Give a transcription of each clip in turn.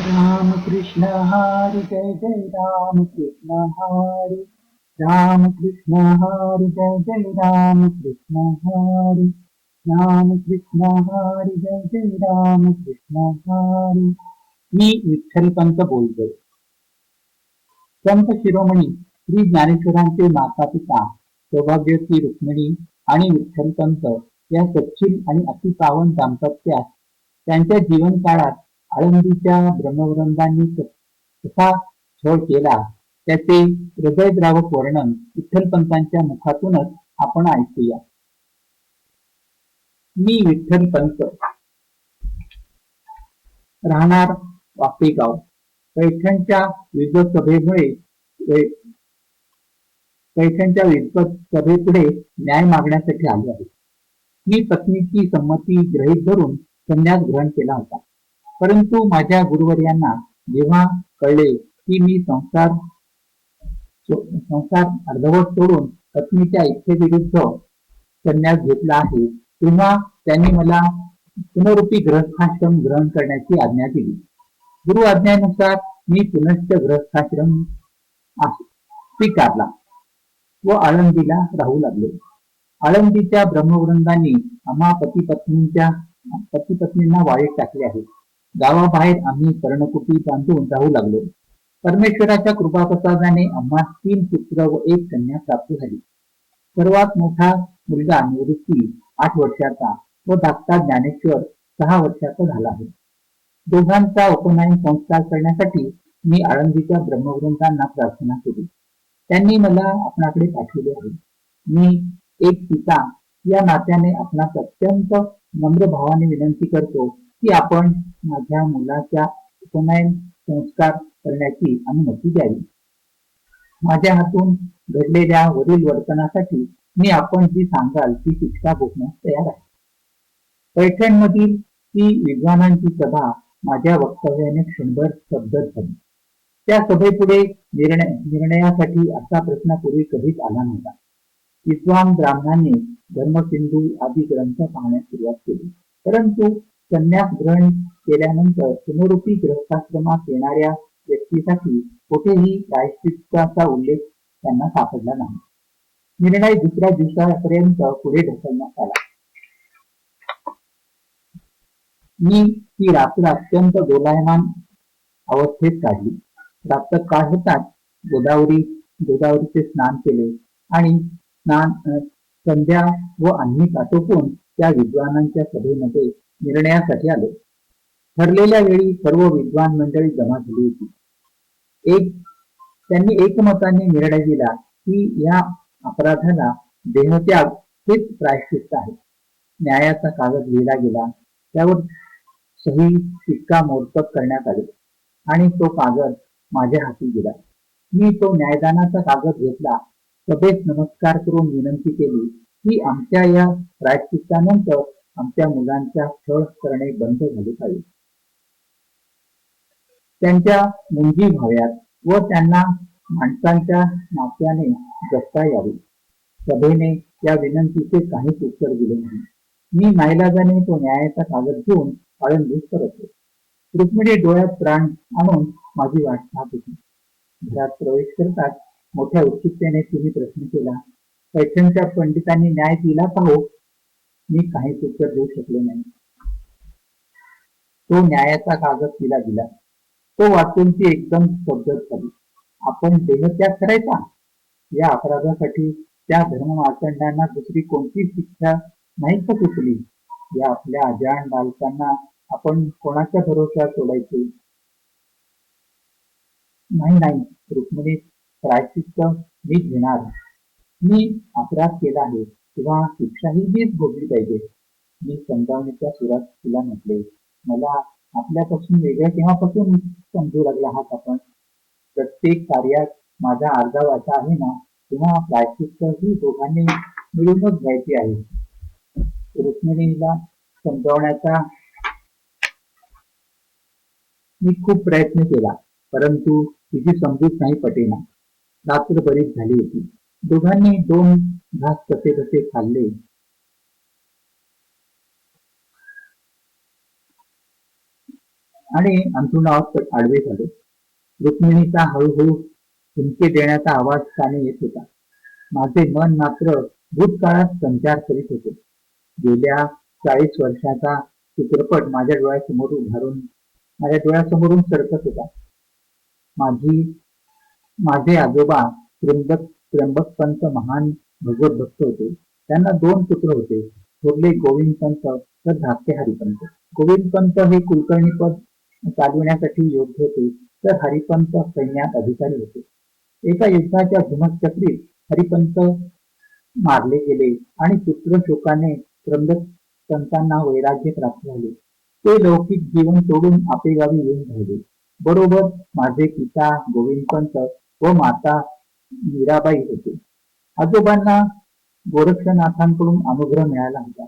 राम कृष्ण हरी जय जय राम कृष्ण हरी। राम कृष्ण हरी जय जय राम कृष्ण हरी। राम कृष्ण हरी जय जय राम कृष्ण हरी। मी विठ्ठल पंत बोलतोय. संत शिरोमणी श्री ज्ञानेश्वरांचे माता पिता सौभाग्यवती रुक्मिणी आणि विठ्ठल पंत या सचिन आणि अतिपावन दाम्पत्यात त्यांच्या जीवन काळात आळंदीच्या ब्रह्मवृंदांनी कसा छळ केला त्याचे हृदयद्रावक वर्णन विठ्ठलपंतांच्या मुखातूनच आपण ऐकूया. मी विठ्ठलपंत. राहणार वापेगाव. पैठणच्या विद्वत सभेमुळे पैठणच्या विद्वत सभेपुढे न्याय मागण्यासाठी आले आहे. मी पत्नीची संमती ग्रहित धरून संन्यास ग्रहण केला होता. परंतु माझ्या गुरुवर यांना जेव्हा कळले की मी संसार संसार अर्धवट सोडून पत्नीच्या इच्छेविरुद्ध संन्यास घेतला आहे तेव्हा त्यांनी मला पुनरुपी ग्रस्थाश्रम ग्रहण करण्याची आज्ञा दिली. गुरु आज्ञेनुसार मी पुनश्च ग्रस्थाश्रम स्वीकारला व आळंदीला राहू लागलो. आळंदीच्या ब्रह्मवृंदांनी आम्हा पती पत्नींच्या पती पत्नींना वाळीत टाकले आहे. गावाबाहेर आम्ही कर्णकुटी बांधून राहू लागलो. परमेश्वराच्या कृपाप्रसादाने आम्हा तीन पुत्र व एक कन्या प्राप्त झाली. सर्वात मोठा मुलगा निवृत्ती आठ वर्षाचा व धाकटा ज्ञानेश्वर सहा वर्षाचा झाला आहे. दोघांचा उपनयन संस्कार करण्यासाठी मी आळंदीच्या ब्रह्मवृंदांना प्रार्थना केली. त्यांनी मला आपणाकडे पाठवले आहे. मी एक पिता या नात्याने आपणास अत्यंत नम्र भावाने विनंती करतो की आपण माझ्या मुलाच्या उपनयन संस्कार करण्याची अनुमती द्यावी. माझ्या हातून घडलेल्या वरील वर्तनासाठी मी आपण जी सांगाल ती शिक्षा भोगण्यास तयार आहे. पैठणमधील ती विद्वानांची सभा माझ्या वक्तव्याने क्षणभर शब्द झाली. त्या सभेपुढे निर्णय निर्णयासाठी असा प्रश्न पूर्वी कधीच आला नव्हता. विद्वान ब्राह्मणांनी धर्मसिंधू आदी ग्रंथ पाहण्यास सुरुवात केली. परंतु संन्यास ग्रहण केल्यानंतर पुनरुपी ग्रस्थाश्रमात येणाऱ्या व्यक्तीसाठी कुठेही प्रायश्चित्ताचा उल्लेख त्यांना सापडला नाही. निर्णय दुसऱ्या दिवसापर्यंत पुढे ढकलण्यात आला. मी ती रात्र अत्यंत दोलायमान अवस्थेत काढली. रात्र काळ होताच गोदावरी गोदावरीचे स्नान केले आणि स्नान संध्या व अन्नी आटोपून त्या विद्वानांच्या सभेमध्ये निर्णयासाठी आलो. ठरलेल्या वेळी सर्व विद्वान मंडळी जमा झाली होती. एक त्यांनी एकमताने निर्णय दिला की या अपराधाला देहत्याग हेच प्रायश्चित आहे. न्यायाचा कागद लिहिला गेला त्यावर सही शिक्का मोर्तब करण्यात आले आणि तो कागद माझ्या हाती दिला मी तो न्यायदानाचा कागद घेतला. सभेत नमस्कार करून विनंती केली की आमच्या या प्रायश्चित्तानंतर आमच्या मुलांच्या छळ करणे बंद झाले पाहिजे. त्यांच्या मुंजी व्हाव्यात व त्यांना माणसांच्या नात्याने जगता यावे. सभेने या विनंतीचे काहीच उत्तर दिले नाही. मी नाईलाजाने तो न्यायाचा कागद घेऊन आळंदीत परतलो. रुक्मिणी डोळ्यात प्राण आणून माझी वाट पाहत होती. घरात प्रवेश करताच मोठ्या उत्सुकतेने तिने प्रश्न केला पैठणच्या पंडितांनी न्याय दिला पाहो मी काहीच उत्तर देऊ शकलो नाही. तो न्यायाचा कागद तिला दिला. तो वाचून ती एकदम पद्धत झाली. आपण देहत्याग करायचा? या अपराधासाठी त्या धर्ममार्तंडांना दुसरी कोणती शिक्षा नाही का सुचली या आपल्या अजाण बालकांना आपण कोणाच्या भरोशा सोडायचे? नाही नाही. रुक्मिणी प्रायचित्त मी घेणार. मी अपराध केला आहे किंवा शिक्षाही मीच भोगली पाहिजे. मी समजावण्याच्या सुरात तिला म्हटले. मला आपल्यापासून वेगळ्या केव्हापासून समजू लागला आहात आपण? प्रत्येक कार्यात माझा अर्धा वाटा आहे ना तेव्हा प्रायश्चित्त ही दोघांनी मिळूनच घ्यायची आहे. रुक्मिणीला समजावण्याचा मी खूप प्रयत्न केला परंतु तिची समजूत नाही पटेना. रात्र बरीच झाली होती. दोघांनी दोन घास कसे कसे खाल्ले आणि अंथरुणावर आडवे झाले. रुक्मिणीचा हळूहळू हुंके देण्याचा आवाज काने येत होता. माझे मन मात्र भूतकाळात संचार करीत होते. गेल्या चाळीस वर्षाचा चित्रपट माझ्या डोळ्यासमोर उभारून माझ्या डोळ्यासमोरून सरकत होता. माझी माझे आजोबा त्र्यंबक त्र्यंबक पंत महान भगवत भक्त होते. त्यांना दोन पुत्र होते. थोरले गोविंद पंत तर धाकटे हरिपंत. गोविंद पंत हे कुलकर्णी पद चालविण्यासाठी योग्य होते तर हरिपंत सैन्यात अधिकारी होते. एका युद्धाच्या धुमश्चक्रीत हरिपंत मारले गेले आणि पुत्र शोकाने पंतांना वैराग्य प्राप्त झाले. ते लौकिक जीवन सोडून आपेगावी येऊन राहिले. बरोबर माझे पिता गोविंदपंत व माता मीराबाई होते. आजोबांना गोरक्षनाथांकडून अनुग्रह मिळाला होता.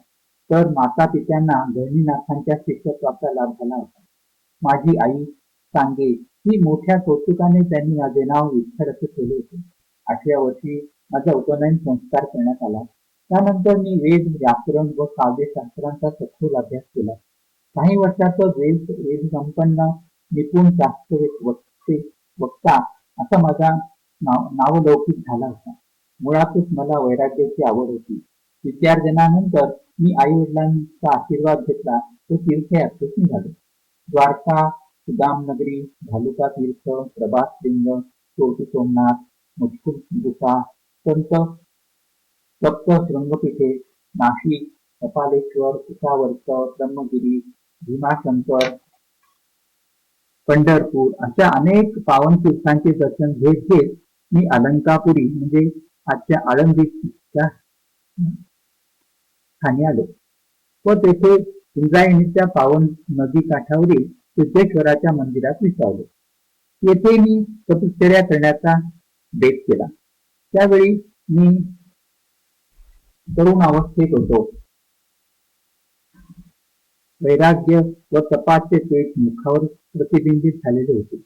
तर माता पित्यांना गहिनीनाथांच्या शिष्यत्वाचा लाभ झाला होता. माझी आई सांगे ही मोठ्या कौतुकाने त्यांनी माझे नाव विठ्ठल असे ठेवले होते. आठव्या वर्षी माझा उपनयन संस्कार करण्यात आला. त्यानंतर मी वेद व्याकरण व काव्यशास्त्रांचा सखोल अभ्यास केला. काही वर्षातच वेद वेद संपन्न निपुण शास्त्र वक्ते वक्ता असा माझा नाव नावलौकिक झाला होता. मुळातच मला वैराग्याची आवड होती. विद्यार्जनानंतर मी आई वडिलांचा आशीर्वाद घेतला तो तीर्थयात्रेत निघालो. द्वारका सुदामनगरी भालुका तीर्थ प्रभात लिंग सोमनाथ मुचकुल गुफा संत सप्त शृंगपीठे नाशिक कपालेश्वर कुसावर्त ब्रह्मगिरी भीमाशंकर पंढरपूर अशा अनेक पावन तीर्थांचे दर्शन घेत घेत मी अलंकापुरी म्हणजे आजच्या आळंदीच्या ठाणे आलो. व तेथे इंद्रायणीच्या पावन नदी काठावरील सिद्धेश्वराच्या मंदिरात विसावले. येथे मी चतुश्चर्या करण्याचा बेत केला. त्यावेळी मी तरुण अवस्थेत होतो. वैराग्य व तपाचे पेट मुखावर प्रतिबिंबित झालेले होते.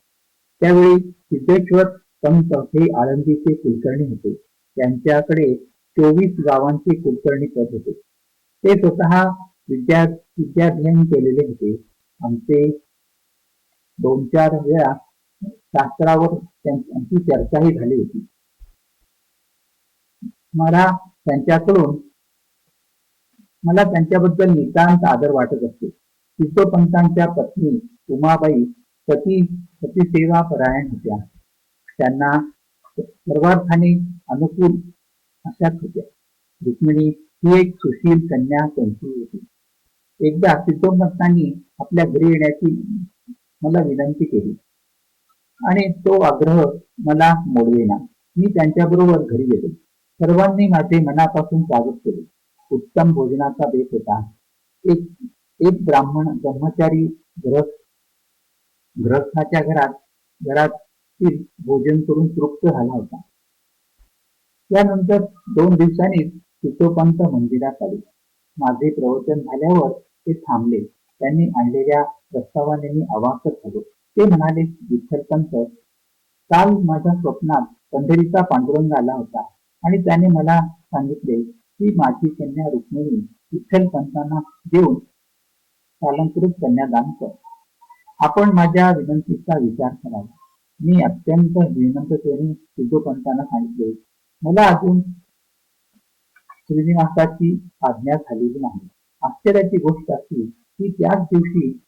त्यावेळी सिद्धेश्वर पंत हे आळंदीचे कुलकर्णी होते. त्यांच्याकडे चोवीस गावांचे कुलकर्णी पद होते. ते स्वतः विद्या विद्याध्ययन केलेले होते. आमचे दोन चार वेळा शास्त्रावर त्यांची चर्चाही झाली होती. मला त्यांच्याकडून मला त्यांच्याबद्दल नितांत आदर वाटत असतो. सिद्धोपंतांच्या पत्नी उमाबाई सती सतीसेवा परायण होत्या. त्यांना सर्वार्थाने अनुकूल अशाच होत्या. रुक्मिणी ही एक सुशील कन्या त्यांची होती. एकदा सिद्धोपंतांनी आपल्या घरी येण्याची मला विनंती केली. आणि तो आग्रह मला मोडवेना मी त्यांच्याबरोबर घरी गेलो. सर्वांनी माझे मनापासून स्वागत केले. उत्तम भोजनाचा बेत होता. एक एक ब्राह्मण ब्रह्मचारी गृहस्थ घरात घरातील भोजन करून तृप्त झाला होता. त्यानंतर दोन दिवसांनी चितोपंत मंदिरात आले. माझे प्रवचन झाल्यावर ते थांबले. त्यांनी आणलेल्या प्रस्तावाने मी अवाकच झालो. ते म्हणाले विठ्ठलपंत काल माझ्या स्वप्नात पंढरीचा पांडुरंग आला होता आणि त्याने मला सांगितले की माझी कन्या रुक्मिणी विठ्ठलपंतांना देऊन कालंकृत कन्यादान कर. आपण माझ्या विनंतीचा विचार करावा. मी अत्यंत विनंततेने सिद्धोपंतांना सांगितले. मला अजून श्रीनिवासाची आज्ञा झालेली नाही. आश्चर्याची गोष्ट अशी की त्याच दिवशी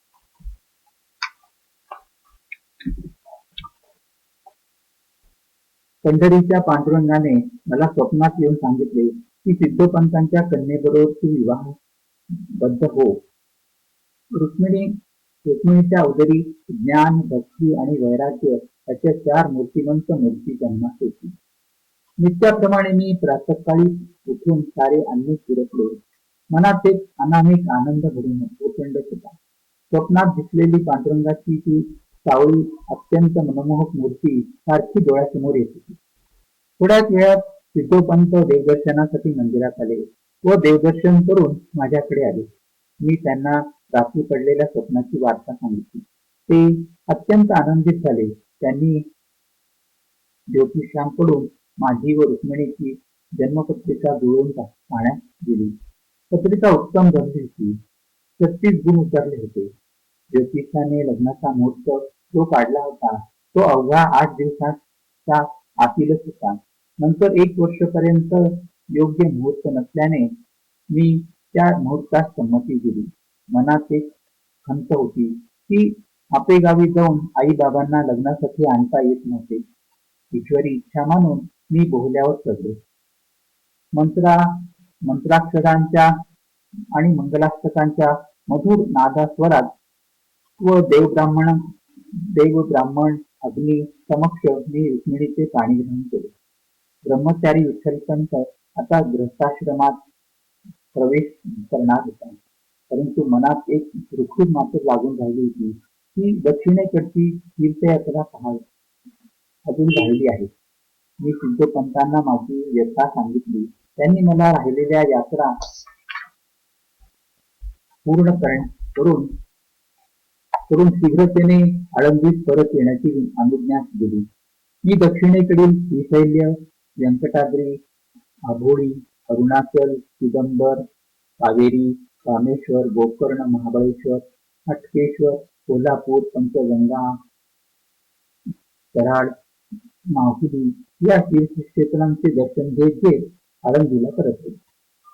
पंढरीच्या पांडुरंगाने मला स्वप्नात येऊन सांगितले की सिद्धोपंतांच्या कन्येबरोबर तू विवाह बद्ध हो. रुक्मिणी रुक्मिणीच्या उदरी ज्ञान भक्ती आणि वैराग्य अशा चार मूर्तिमंत मूर्ती त्यांना होती. नित्याप्रमाणे मी प्रातकाळी उठून सारे अन्न फिरकले मनात एक अनामिक आनंद भरून प्रचंड होता स्वप्नात दिसलेली पांडुरंगाची ती सावळी अत्यंत मनमोहक मूर्ती सारखी डोळ्यासमोर येत होती. थोड्याच वेळात सिद्धोपंत देवदर्शनासाठी मंदिरात आले व देवदर्शन करून माझ्याकडे आले. मी त्यांना रात्री पडलेल्या स्वप्नाची वार्ता सांगितली. ते अत्यंत आनंदित झाले. त्यांनी ज्योतिषांकडून माझी व रुक्मिणीची जन्मपत्रिका जुळवून पाहण्यास दिली. पत्रिका उत्तम बनली होती छत्तीस गुण उतरले होते. ज्योतिषाने लग्नाचा मुहूर्त जो काढला होता तो अवघा आठ दिवसाच्या आतीलच होता. नंतर एक वर्षपर्यंत योग्य मुहूर्त नसल्याने मी त्या मुहूर्तास संमती दिली. मनात एक खंत होती की आपेगावी जाऊन आई बाबांना लग्नासाठी आणता येत नव्हते. ईश्वरी इच्छा मानून मी बोहल्यावर चढलो. मंत्रा मंत्राक्षरांच्या आणि मंगलाष्टकांच्या मधुर नादास्वरात व देवब्राह्मण देव ब्राह्मण अग्नी समक्ष मी रुक्मिणीचे पाणी ग्रहण केले. ब्रह्मचारी विठ्ठलपंत आता ग्रस्ताश्रमात प्रवेश करणार होता. परंतु मनात एक रुखरूप मात्र लागून राहिली होती. ती दक्षिणेकडची तीर्थयात्रा पहा अजून राहिली आहे. मी सिद्धपंतांना माझी व्यथा सांगितली. त्यांनी मला राहिलेल्या यात्रा पूर्ण करून करून शीघ्रतेने आळंदीत परत येण्याची अनुज्ञा दिली. मी दक्षिणेकडील श्रीशैल्य व्यंकटाद्री आभोळी अरुणाचल चिदंबर कावेरी रामेश्वर गोकर्ण महाबळेश्वर हटकेश्वर कोल्हापूर पंचगंगा कराड माहुली या तीर्थक्षेत्रांचे दर्शन घेत घेत आळंदीला परतले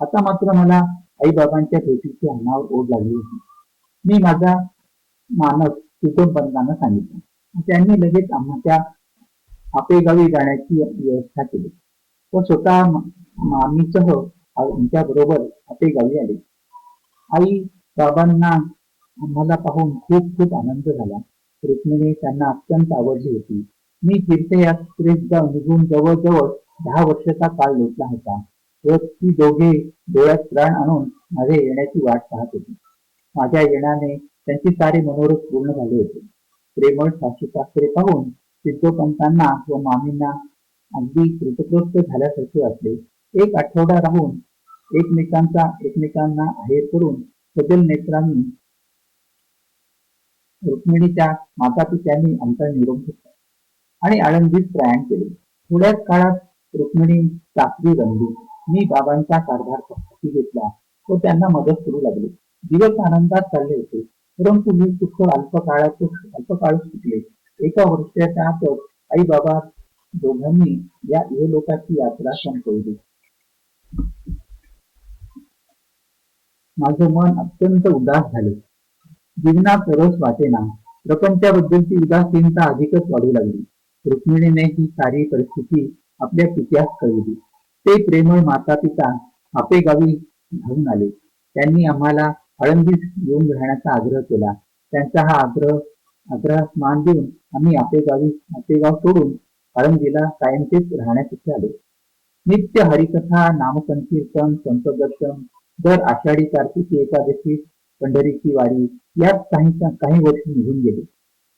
आता मात्र मला आईबाबांच्या भेटीची अन्नावर ओढ लागली होती. मी माझा मानस कुटुंबांना सांगितलं. त्यांनी लगेच आम्हाच्या आपेगावी जाण्याची व्यवस्था केली. व स्वतः मामीसह आमच्या बरोबर आपेगावी आले. आई बाबांना आम्हाला पाहून खूप खूप आनंद झाला. रुक्मिणी त्यांना अत्यंत आवडली होती. मी तीर्थयात्रेत जाऊन निघून जवळजवळ दहा वर्षाचा काळ लोटला होता. व ती दोघे डोळ्यात प्राण आणून माझे येण्याची वाट पाहत होती. माझ्या येण्याने त्यांचे सारे मनोरथ पूर्ण झाले होते. प्रेमळ सासू पाहून सिद्धोपंतांना व मामींना अगदी कृतकृत्य झाल्यासारखे वाटले. एक आठवडा राहून एकमेकांचा एकमेकांना आहेर करून सजल नेत्रांनी रुक्मिणीच्या माता पित्यांनी आमचा निरोप घेतला आणि आळंदीत प्रयाण केले. थोड्याच काळात रुक्मिणी चाकरी रमली मी बाबांचा कारभार हाती घेतला. व त्यांना मदत करू लागले. दिवस आनंदात चालले होते. परंतु मी सुख अल्पकाळात अल्पकाळच शिकले एका वर्षाच्या आतच आई बाबा दोघांनी या इहलोकाची यात्रा संपवली. माझं मन अत्यंत उदास झाले. जीवनात रस वाटेना प्रपंचाबद्दलची उदासीनता अधिकच वाढू लागली. रुक्मिणीने ही सारी परिस्थिती आपल्या पित्यास कळवली ते प्रेमळ माता पिता आपे गावी धावून आले. त्यांनी आम्हाला आळंदीस येऊन राहण्याचा आग्रह केला. त्यांचा हा आग्रह आग्रहास मान देऊन आम्ही आपेगावी आपेगाव सोडून आळंदीला कायमचेच राहण्यासाठी आलो. नित्य हरिकथा नामसंकीर्तन संतदर्शन दर आषाढी कार्तिकी एकादशी पंढरीची वारी यात काही काही वर्ष निघून गेले.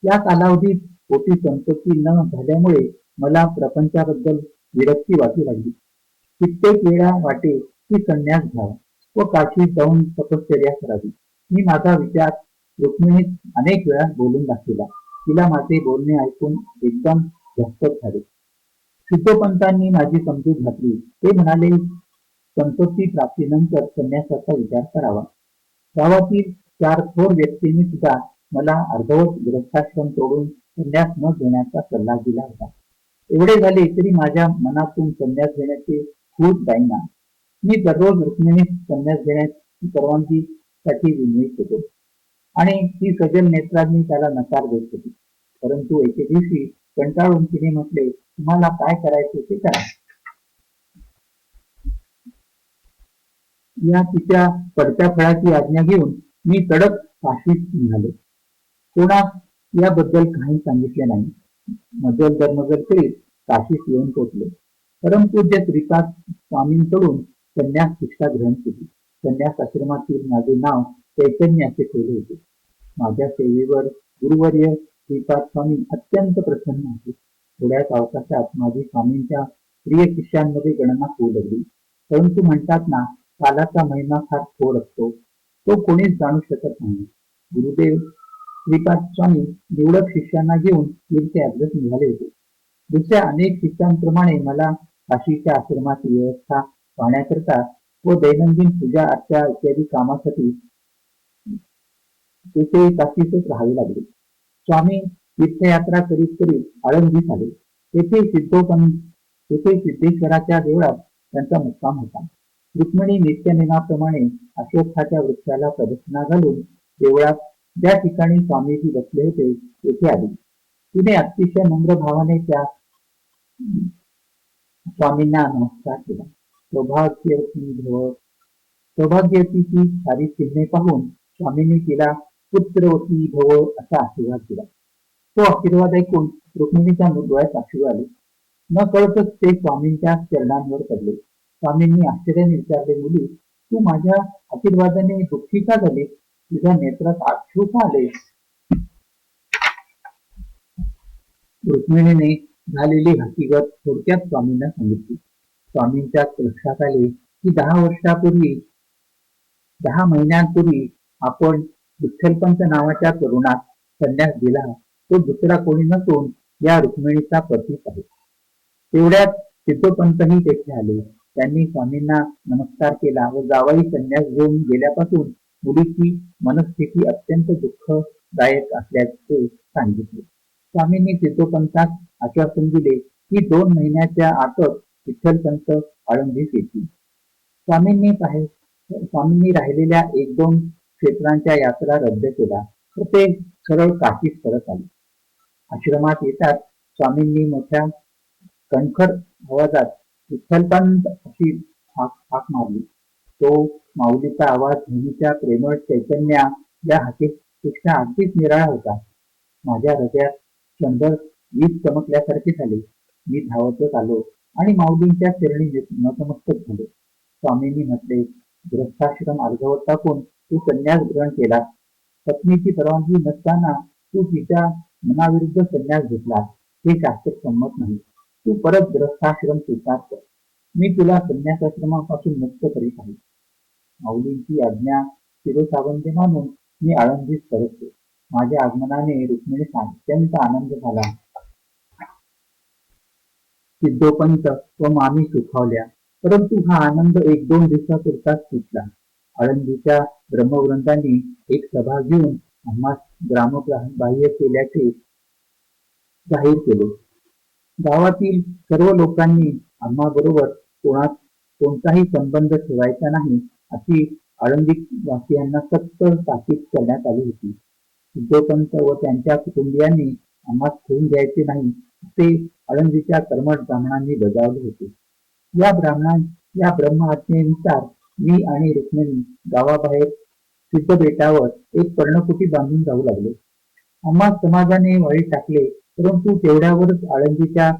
या कालावधीत पोटी संपत्ती न झाल्यामुळे मला प्रपंचाबद्दल विरक्ती वाटू लागली. कित्येक वेळा वाटे की संन्यास घ्यावा व काशीत जाऊन तपश्चर्या करावी. मी माझा विचार रुक्मिणीत अनेक वेळा बोलून दाखविला. तिला माझे बोलणे ऐकून एकदम झटपट झाले. सिद्धोपंतांनी माझी समजूत घातली. ते म्हणाले संतोषी प्राप्तीनंतर संन्यासाचा विचार करावा. गावातील चार थोर व्यक्तींनी सुद्धा मला अर्धवट गृहस्थाश्रम सोडून संन्यास न घेण्याचा सल्ला दिला होता. एवढे झाले तरी माझ्या मनातून संन्यास घेण्याचे खूप जाईना मी दररोज रुक्मिणी संन्यास घेण्याची परवानगी साठी विनवित होतो आणि ती सजल नेत्रांनी त्याला नकार देत होती. परंतु एके दिवशी कंटाळून तिने म्हटले तुम्हाला काय करायचे ते करा. या तिच्या पडत्या फळाची आज्ञा घेऊन मी तडक काशीत निघालो. कोणा याबद्दल काही सांगितले नाही. मजल दरमजल करीत काशीस येऊन पोचलो. परमपूज्य श्रीपाद स्वामींकडून संन्यास शिक्षा ग्रहण केली. संन्यास आश्रमातील माझे नाव चैतन्य असे ठेवले होते. माझ्या सेवेवर गुरुवर्य श्रीपाद स्वामी अत्यंत प्रसन्न होते थोड्याच अवकाशात माझी स्वामींच्या प्रिय शिष्यांमध्ये गणना होऊ लागली. परंतु म्हणतात ना कालाचा महिमा फार थोड असतो. तो कोणीच जाणू शकत नाही. गुरुदेव श्रीपाद स्वामी निवडक शिष्यांना घेऊन तीर्थ अभ्यास निघाले होते. दुसऱ्या अनेक शिष्यांप्रमाणे मला काशीच्या आश्रमाची व्यवस्था पाहण्याकरता व दैनंदिन पूजा अर्चा इत्यादी कामासाठी तेथे काशीतच राहावे लागले. स्वामी तीर्थयात्रा करीत करीत आळंदीत आले. तेथे सिद्धोपन तेथे सिद्धेश्वराच्या देवळात त्यांचा मुक्काम होता. रुक्मिणी नित्यनेमाप्रमाणे अशोकाच्या वृक्षाला प्रदक्षिणा घालून देवळात ज्या ठिकाणी स्वामीजी बसले होते तेथे आली. तिने अतिशय नम्र भावाने त्या स्वामींना नमस्कार केला. सौभाग्यवती भव सौभाग्यवतीची सारी चिन्हे पाहून स्वामींनी तिला पुत्रवती भव असा आशीर्वाद दिला. तो आशीर्वाद ऐकून रुक्मिणीच्या डोळ्यात अश्रू आले. न कळतच ते स्वामींच्या चरणांवर पडले. स्वामींनी आश्चर्याने विचारले मुली तू माझ्या आशीर्वादाने दुःखी का झाली तुझ्या नेत्रात अश्रू का आले रुक्मिणीने झालेली हकीकत थोडक्यात स्वामींना सांगितली. स्वामींच्या लक्षात आले की दहा वर्षापूर्वी दहा महिन्यांपूर्वी आपण विठ्ठलपंत नावाच्या तरुणात संन्यास दिला. तो दुसरा कोणी नसून या रुक्मिणीचा प्रतीक आहे. तेवढ्यात सिद्धोपंतही तेथे आले. त्यांनी स्वामींना नमस्कार केला व जावाई संन्यास घेऊन गेल्यापासून मुलीची मनस्थिती अत्यंत दुःखदायक असल्याचे सांगितले. स्वामींनी सिद्धोपंतास आश्वासन दिले की दोन महिन्याच्या आतच विठ्ठलपंत आळंदीस येतील. स्वामींनी स्वामींनी राहिलेल्या एक दोन क्षेत्रांच्या यात्रा रद्द केल्या. व ते सरळ काशीस परत आले. आश्रमात येतात स्वामींनी मोठ्या कणखर आवाजात विठ्ठलपंत अशी हाक मारली. तो माऊलीचा आवाज नेहमीच्या प्रेमळ चैतन्या या हाकेपेक्षा अगदीच निराळा होता. माझ्या हृदयात क्षणभर वीज चमकल्यासारखे झाले. मी धावतच आलो आणि माऊलींच्या चरणी नतमस्तक झालो. स्वामींनी म्हटले ग्रस्थाश्रम अर्धवट टाकून तू संन्यास ग्रहण केला. पत्नीची परवानगी नसताना तू तिच्या मनाविरुद्ध संन्यास घेतला. हे शास्त्र संमत नाही. तू परत ग्रस्थाश्रम स्वीकार कर. मी तुला संन्यासाश्रमापासून मुक्त करीत आहे. माऊलींची आज्ञा शिरोसावंती मानून मी आळंदीत परततो माझ्या आगमनाने रुक्मिणीस अत्यंत आनंद झाला. सिद्धोपंत व मामी सुखावल्या परंतु हा आनंद एक दोन दिवसापुरताच सुटला. आळंदीच्या ब्रह्मवृंदांनी एक सभा घेऊन आम्हा ग्रामबाह्य केल्याचे जाहीर केले. गावातील सर्व लोकांनी आम्हा बरोबर कोणात कोणताही संबंध ठेवायचा नाही अशी आळंदी वासियांना सक्त ताकीद करण्यात आली होती. सिद्धोपंत व त्यांच्या कुटुंबियांनी आम्हाला ठेवून द्यायचे नाही असे आळंदीच्या कर्मठ ब्राह्मणांनी बजावले होते. या ब्राह्मणां या ब्रह्मआज्ञेनुसार मी आणि रुक्मिणी गावाबाहेर सिद्ध बेटावर एक पर्णकुटी बांधून जाऊ लागले. आम्हा समाजाने वाळी टाकले परंतु तेवढ्यावरच आळंदीच्या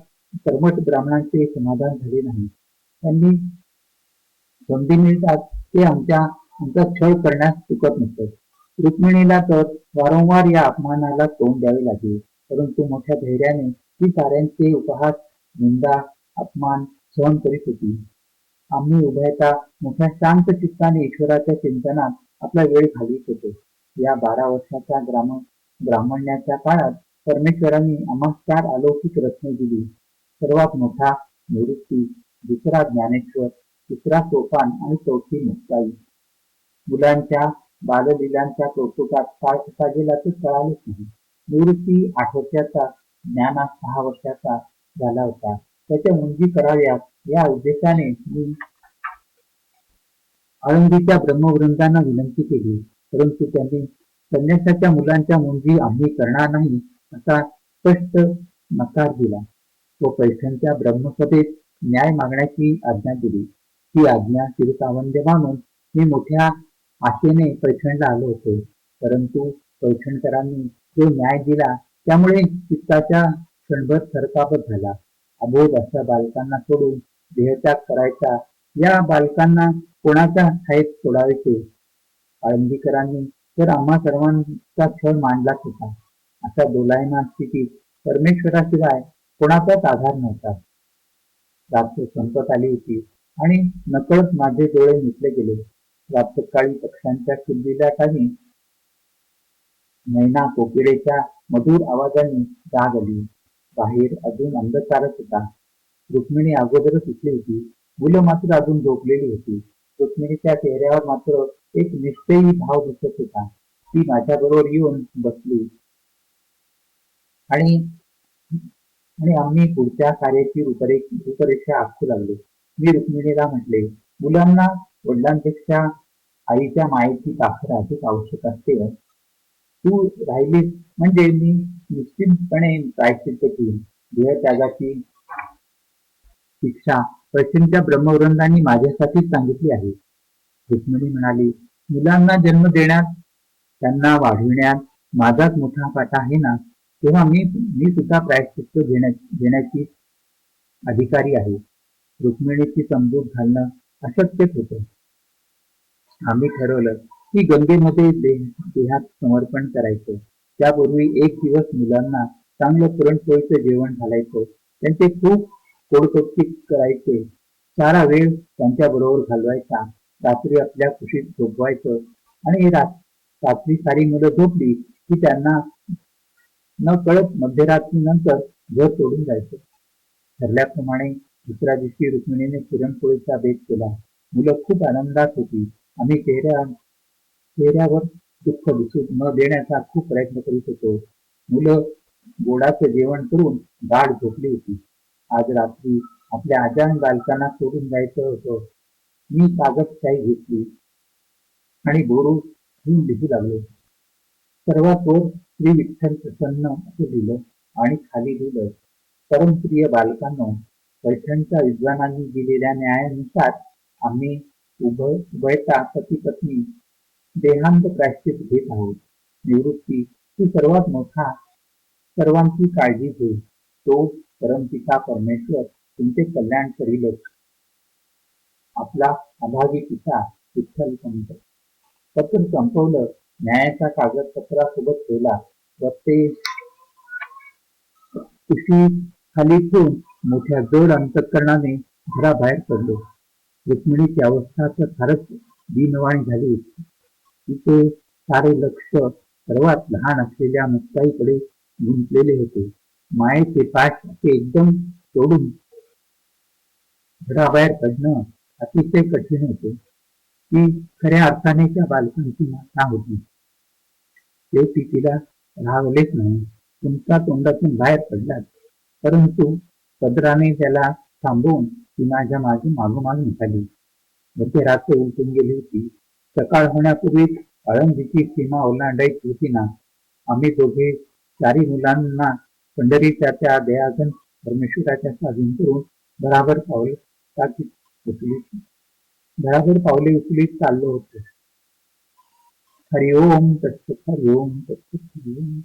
कर्मठ ब्राह्मणांचे समाधान झाले नाही. त्यांनी संधी मिळतात ते आमच्या आमचा छळ करण्यास चुकत नसत. रुक्मिणीला तर वारंवार या अपमानाला तोंड द्यावे लागले. परंतु मोठ्या धैर्याने ती साऱ्यांचे उपहास निंदा अपमान सहन करीत होती. आम्ही उभयता मोठ्या शांत चित्ताने ईश्वराच्या चिंतनात आपला वेळ घालवित होतो. या बारा वर्षाच्या ग्राम ब्राह्मण्याच्या काळात परमेश्वरांनी आम्हा चार अलौकिक रत्ने दिली. सर्वात मोठा निवृत्ती दुसरा ज्ञानेश्वर तिसरा सोपान आणि चौथी मुक्ताई. मुलांच्या बाललीलांच्या कौतुकात काळ कसा गेला ते कळालेच नाही. निवृत्ती आठ वर्षाचा ज्ञाना सहा वर्षाचा झाला होता. त्याच्या मुंजी कराव्यात या उद्देशाने मी आळंदीच्या ब्रह्मवृंदांना विनंती केली. परंतु त्यांनी संन्यासाच्या मुलांच्या मुंजी आम्ही करणार नाही असा स्पष्ट नकार दिला. व पैठणच्या ब्रह्मसभेत न्याय मागण्याची आज्ञा दिली. ही आज्ञा चिरसावंद्य मानून मी मोठ्या आशेने पैठणला आलो होतो. परंतु पैठणकरांनी जो न्याय दिला त्यामुळे चित्ताच्या क्षणभर थरकापत झाला. अबोध अशा बालकांना सोडून देहत्याग करायचा या बालकांना कोणाच्या ठाईत सोडावेचे आळंदीकरांनी तर आम्हा सर्वांचा छळ मांडलाच होता. अशा दोलायमान स्थितीत परमेश्वराशिवाय कोणाचाच आधार नव्हता. रात्र संपत आली होती. आणि नकळत माझे डोळे मिटले गेले. रात्रकाळी पक्ष्यांच्या किल्लीलाटाने मैना कोकिळेच्या मधुर आवाजाने जाग आली. बाहेर अजून अंधकारच होता. रुक्मिणी अगोदरच उठली होती. मुलं मात्र अजून झोपलेली होती. रुक्मिणीच्या चेहऱ्यावर मात्र एक निश्चयी भाव दिसत होता. ती माझ्याबरोबर येऊन बसली. आणि आणि आम्ही पुढच्या कार्याची रूपरे रूपरेषा आखू लागलो. मी रुक्मिणीला म्हटले. मुलांना वडिलांपेक्षा आईच्या मायेची साखर अधिक आवश्यक असते. तू राहिलीस म्हणजे मी निश्चितपणे प्रायश्चित्त केली. देहत्यागाची शिक्षा पश्चिमच्या ब्रह्मवृंदांनी माझ्यासाठीच सांगितली आहे. रुक्मिणी म्हणाली मुलांना जन्म देण्यात त्यांना वाढविण्यात माझाच मोठा वाटा आहे ना? तेव्हा मी मी सुद्धा प्रायश्चित्त घेण्या घेण्याची अधिकारी आहे. रुक्मिणीची समजूत घालणं अशक्यच होतं. आम्ही ठरवलं की गंगेमध्ये देहात समर्पण करायचं. त्यापूर्वी एक दिवस मुलांना चांगलं पुरणपोळीचं जेवण घालायचं. त्यांचे खूप कोडकौतिक करायचे. सारा वेळ त्यांच्या बरोबर घालवायचा. रात्री आपल्या खुशीत झोपवायचं. आणि रात्री सारी मुलं झोपली की त्यांना न कळत मध्यरात्रीनंतर घर सोडून जायचं. ठरल्याप्रमाणे दुसऱ्या दिवशी रुक्मिणीने पुरणपोळीचा बेत केला. मुलं खूप आनंदात होती. आम्ही चेहऱ्या चेहऱ्यावर दुःख दिसू न देण्याचा खूप प्रयत्न करीत होतो. मुलं गोडाचं जेवण करून गाढ झोपली होती. आज रात्री आपल्या आजान बालकांना सोडून जायचं होतं. मी कागदशाही घेतली आणि बोरू घेऊन लिहू लागलो. सर्वात वर श्री विठ्ठल प्रसन्न असं लिहिलं आणि खाली लिहिलं परमप्रिय बालकांनो पैठणच्या विद्वानांनी दिलेल्या न्यायानुसार आम्ही उभय उभयता पती पत्नी देहांत प्रायश्चित घेत आहोत. निवृत्ती ही सर्वात मोठा सर्वांची काळजी घेईल तो परमपिता परमेश्वर तुमचे कल्याण करीलच. आपला अभागी पिता विठ्ठल संत. पत्र संपवलं न्यायाचा कागद पत्रासोबत ठेवला. व ते खाली ठेवून मोठ्या जड अंतकरणाने घराबाहेर पडलो. रुक्मिणीची अवस्था तर फारच दिनवाणी झाली होती. तिचे सारे लक्ष सर्वात लहान असलेल्या मुक्ताईकडे गुंतलेले होते. मायेचे पाठ असे एकदम सोडून घराबाहेर पडणं अतिशय कठीण होते. ती खऱ्या अर्थाने त्या बालकांची माता होती. शेवटी तिला राहवलेच नाही. तुमच्या तोंडातून बाहेर पडलात. परंतु पदराने त्याला थांबवून ती माझ्या मागे मागोमाग निघाली. मध्य रात्र उलटून गेली होती. सकाळ होण्यापूर्वीच आळंदीची सीमा ओलांडायची होती ना? आम्ही दोघे चारी मुलांना पंढरीच्या त्या दयाजन परमेश्वराच्या साधून करून बराबर पावले टाकीत उचलीत बराबर पावले उचलीत चाललो होतो. हरिओम तत्सत हरिओम तत्सत हरिओम